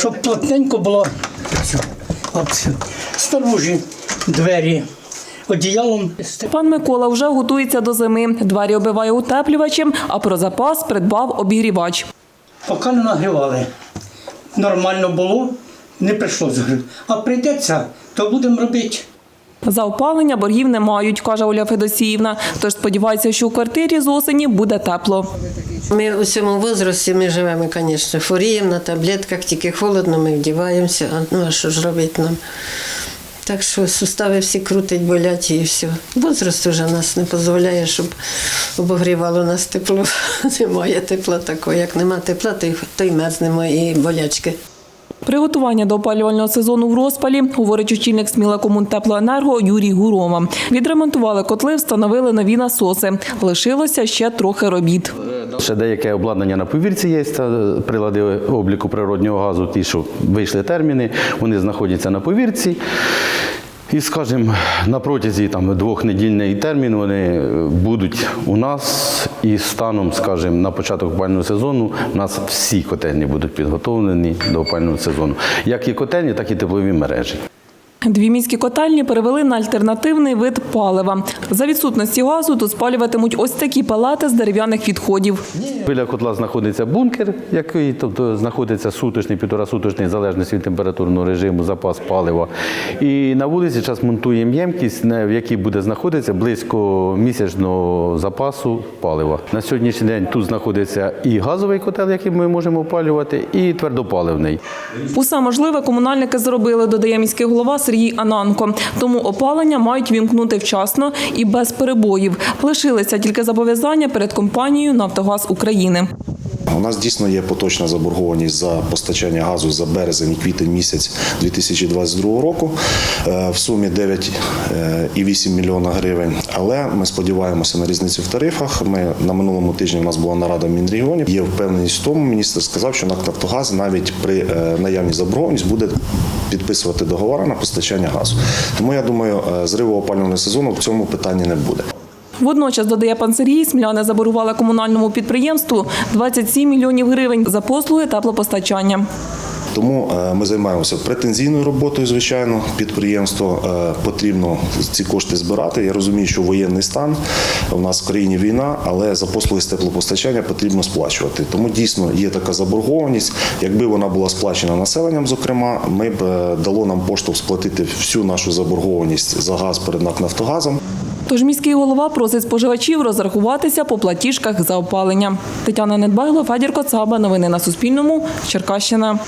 Щоб плотненько було от, все. двері одіялом. Пан Микола вже готується до зими. Двері оббиває утеплювачем, а про запас придбав обігрівач. Поки не нагрівали. Нормально було, не прийшло загрів. А прийдеться, то будемо робити. За опалення боргів не мають, каже Оля Федосіївна. Тож сподівається, що у квартирі з осені буде тепло. Ми у цьому возрасті ми живемо, звісно, хворіємо на таблетках, тільки холодно, ми вдіваємося, а ну а що ж робити нам? Так що сустави всі крутить, болять і все. Возраст вже нас не дозволяє, щоб обогрівало нас тепло. Немає тепла такого. Як нема тепла, то й мерзнемо і болячки. Приготування до опалювального сезону в розпалі, говорить очільник Смілакомунтеплоенерго Юрій Гурома. Відремонтували котли, встановили нові насоси. Лишилося ще трохи робіт. Ще деяке обладнання на повірці є, прилади обліку природнього газу, ті, що вийшли терміни, вони знаходяться на повірці. І, скажімо, на протязі там, двохнедільний термін вони будуть у нас і станом, скажімо, на початок опального сезону у нас всі котельні будуть підготовлені до опального сезону. Як і котельні, так і теплові мережі. Дві міські котельні перевели на альтернативний вид палива. За відсутності газу тут спалюватимуть ось такі палати з дерев'яних відходів. Біля котла знаходиться бункер, який тобто знаходиться суточний, півторасуточний, в залежності від температурного режиму, запас палива. І на вулиці зараз монтуємо ємкість, в якій буде знаходитися близько місячного запасу палива. На сьогоднішній день тут знаходиться і газовий котел, який ми можемо опалювати, і твердопаливний. Усе можливе комунальники зробили, додає міський голова Сергій Ананко. Тому опалення мають вімкнути вчасно і без перебоїв. Лишилися тільки зобов'язання перед компанією Нафтогаз України. У нас дійсно є поточна заборгованість за постачання газу за березень і квітень місяць 2022 року е, в сумі 9,8 мільйона гривень. Але ми сподіваємося на різницю в тарифах. Ми на минулому тижні у нас була нарада в Мінрегіоні. Є впевненість в тому, міністр сказав, що НАК «Нафтогаз» навіть при е, наявній заборгованість буде підписувати договори на постачання газу. Тому я думаю, е, зриву опалювального сезону в цьому питанні не буде. Водночас, додає пан Сергій, сміляни заборувала комунальному підприємству 27 мільйонів гривень за послуги теплопостачання. Тому е, ми займаємося претензійною роботою. Звичайно, підприємство е, потрібно ці кошти збирати. Я розумію, що воєнний стан у нас в країні війна, але за послуги з теплопостачання потрібно сплачувати. Тому дійсно є така заборгованість. Якби вона була сплачена населенням, зокрема, ми б е, дало нам поштовх сплатити всю нашу заборгованість за газ перед НАК «Нафтогазом». Тож міський голова просить споживачів розрахуватися по платіжках за опалення. Тетяна Недбайло, Федір Коцаба. Новини на Суспільному. Черкащина.